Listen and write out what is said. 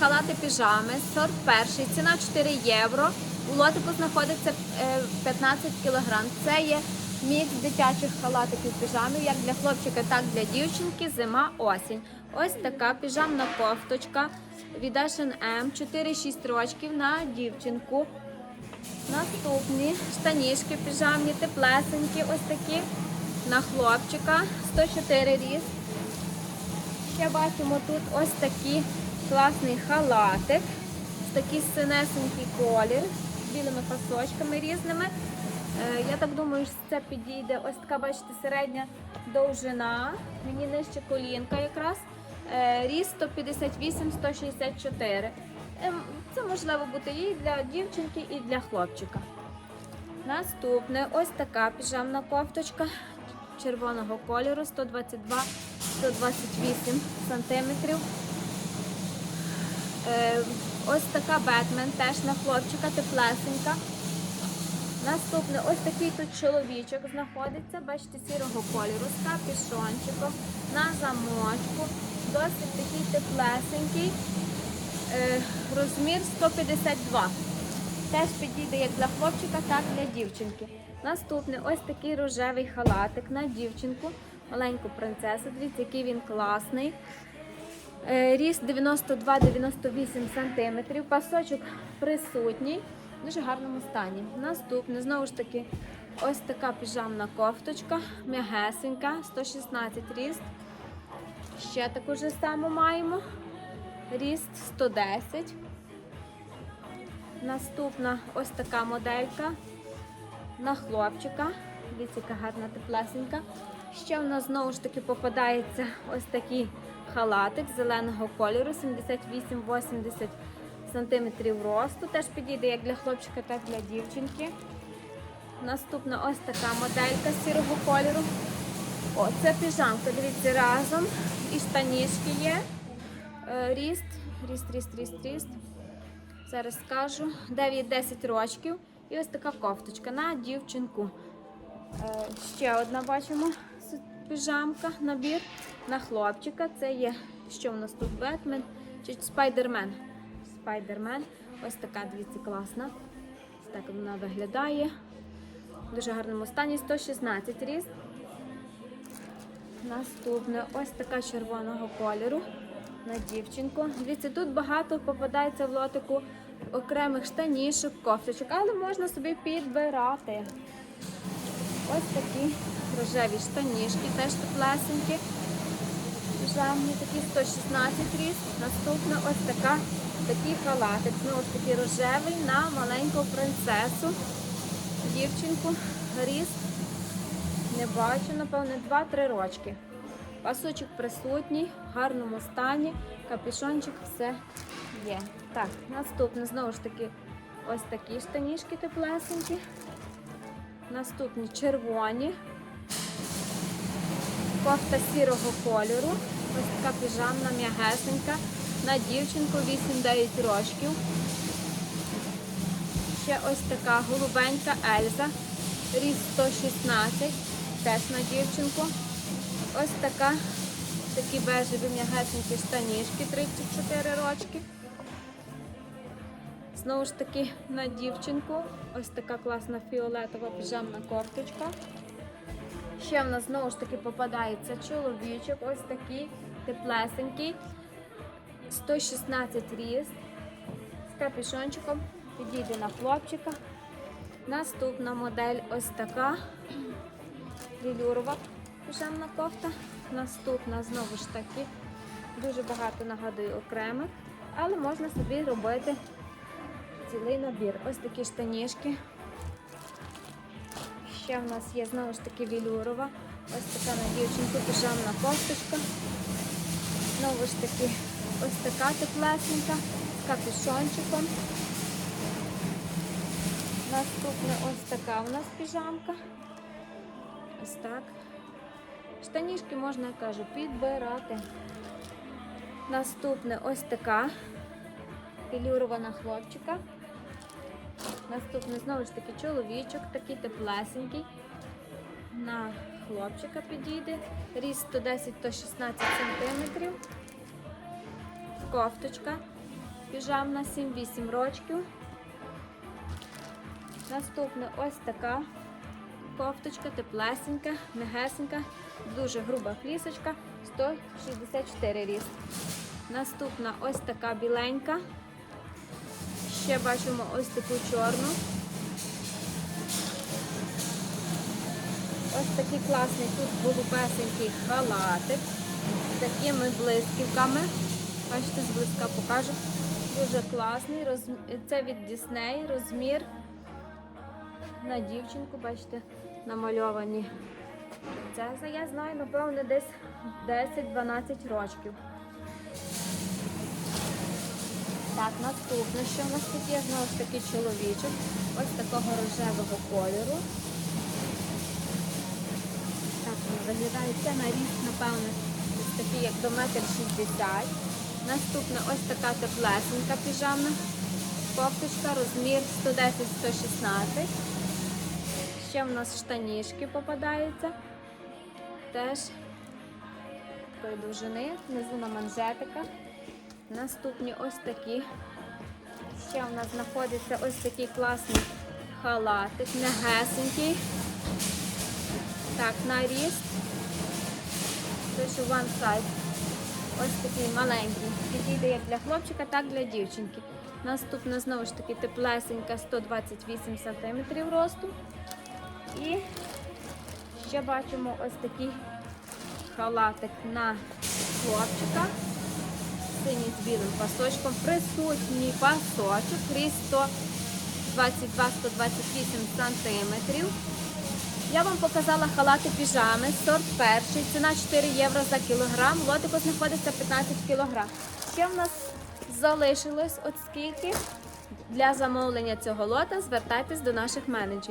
Халати піжами, сорт перший, ціна 4 євро. У лотику знаходиться е, 15 кг. Це є мікс дитячих халатиків піжами, як для хлопчика, так і для дівчинки, зима, осінь. Ось така піжамна кофточка від H&M, 4-6 рочків на дівчинку. Наступні штанішки піжамні, теплесенькі, ось такі на хлопчика, 104 ріст. Ще бачимо тут ось такий класний халатик, такий синесенький колір з білими пасочками різними. Е, Я так думаю, що це підійде ось така, бачите, середня довжина. Мені нижче колінка якраз. Е, Ріст 158-164. Ем, Це можливо бути і для дівчинки, і для хлопчика. Наступне ось така піжамна кофточка червоного кольору 122-128 сантиметрів. Е, ось така Бетмен теж на хлопчика, теплесенька. Наступне ось такий тут чоловічок знаходиться, бачите, сірого кольору з капішончиком на замочку. Досить такий теплесенький. Е, розмір 152. Теж підійде як для хлопчика, так і для дівчинки. Наступний ось такий рожевий халатик на дівчинку, маленьку принцесу. Дивіться, який він класний. Е, Ріст 92-98 см. Пасочок присутній, в дуже гарному стані. Наступне, знову ж таки, ось така піжамна кофточка, м'ягесенька, 116 ріст. Ще таку ж саму маємо. Ріст 110. Наступна ось така моделька на хлопчика. Дивіться, яка гарна теплесенька. Ще в нас знову ж таки попадається ось такий халатик зеленого кольору, 78-80 см росту. Теж підійде як для хлопчика, так і для дівчинки. Наступна ось така моделька сірого кольору. О, це піжамка, дивіться, разом. І штанішки є. Е, Ріст, ріст, ріст, ріст, ріст. Зараз скажу. 9-10 рочків. І ось така кофточка на дівчинку. Е, Ще одна бачимо піжамка, набір на хлопчика. Це є, що в нас тут Бетмен чи Спайдермен. Спайдермен. Ось така, дивіться, класна. Так вона виглядає. В дуже гарному стані. 116 ріст. Наступне ось така червоного кольору на дівчинку. Дивіться, тут багато попадається в лотику окремих штанішок, кофточок, але можна собі підбирати. Ось такі рожеві штанішки, теж теплесенькі. Піжамні такі 116 ріст. Наступна ось така, такий халатик. Знову ж таки рожевий на маленьку принцесу. Дівчинку. Ріст не бачу, напевне, 2-3 рочки. Пасочок присутній, в гарному стані, капюшончик все є. Так, наступне знову ж таки ось такі штанішки теплесенькі. Наступні червоні. Кофта сірого кольору. Ось така піжамна м'ягесенька. На дівчинку 8-9 рочків. Ще ось така голубенька Ельза. Ріст 116. Теж на дівчинку. Ось така, такі бежеві м'ягесенькі штанішки 34 рочки. Знову ж таки на дівчинку. Ось така класна фіолетова піжамна кофточка. Ще в нас знову ж таки попадається чоловічок, ось такий теплесенький. 116 ріст. З капюшончиком. Підійде на хлопчика. Наступна модель ось така. Велюрова піжамна кофта. Наступна знову ж таки. Дуже багато нагадую окремих, але можна собі робити цілий набір. Ось такі штанішки. Ще в нас є знову ж таки велюрова. Ось така на дівчинку піжамна кофточка. Знову ж таки, ось така теплесенька з капюшончиком. Наступна ось така у нас піжамка. Ось так. Штанішки можна, я кажу, підбирати. Наступне ось така пілюрована хлопчика. Наступний знову ж таки чоловічок, такий теплесенький. На хлопчика підійде. Ріст 110-116 см. Кофточка. Піжамна 7-8 рочків. Наступне ось така кофточка, теплесенька, м'ягесенька, дуже груба флісочка, 164 ріст. Наступна ось така біленька. Ще бачимо ось таку чорну. Ось такий класний тут голубесенький халатик з такими блисківками. Бачите, зблизька покажу. Дуже класний. Це від Disney, розмір на дівчинку, бачите, намальовані. Це я знаю, напевно, десь 10-12 років. Так, наступне, що у нас тут є, знову ж таки чоловічок. Ось такого рожевого кольору. Так, він виглядає це на ріст, напевно, такий, як до метр 60. Наступна ось така теплесенька піжамна. Кофточка, розмір 110-116. Ще в нас штанішки попадаються. Теж такої довжини, внизу на манжетиках. Наступні ось такі. Ще в нас знаходиться ось такий класний халатик, негесенький. Так, на ріст. Це що one size. Ось такий маленький. Підійде як для хлопчика, так і для дівчинки. Наступна знову ж таки теплесенька 128 см росту. І ще бачимо ось такий халатик на хлопчика. Синій з білим пасочком. Присутній пасочок, ріст 122-128 см. Я вам показала халати піжами, сорт перший, ціна 4 євро за кілограм, лотику знаходиться 15 кілограм. Ще в нас залишилось от скільки. Для замовлення цього лота звертайтесь до наших менеджерів.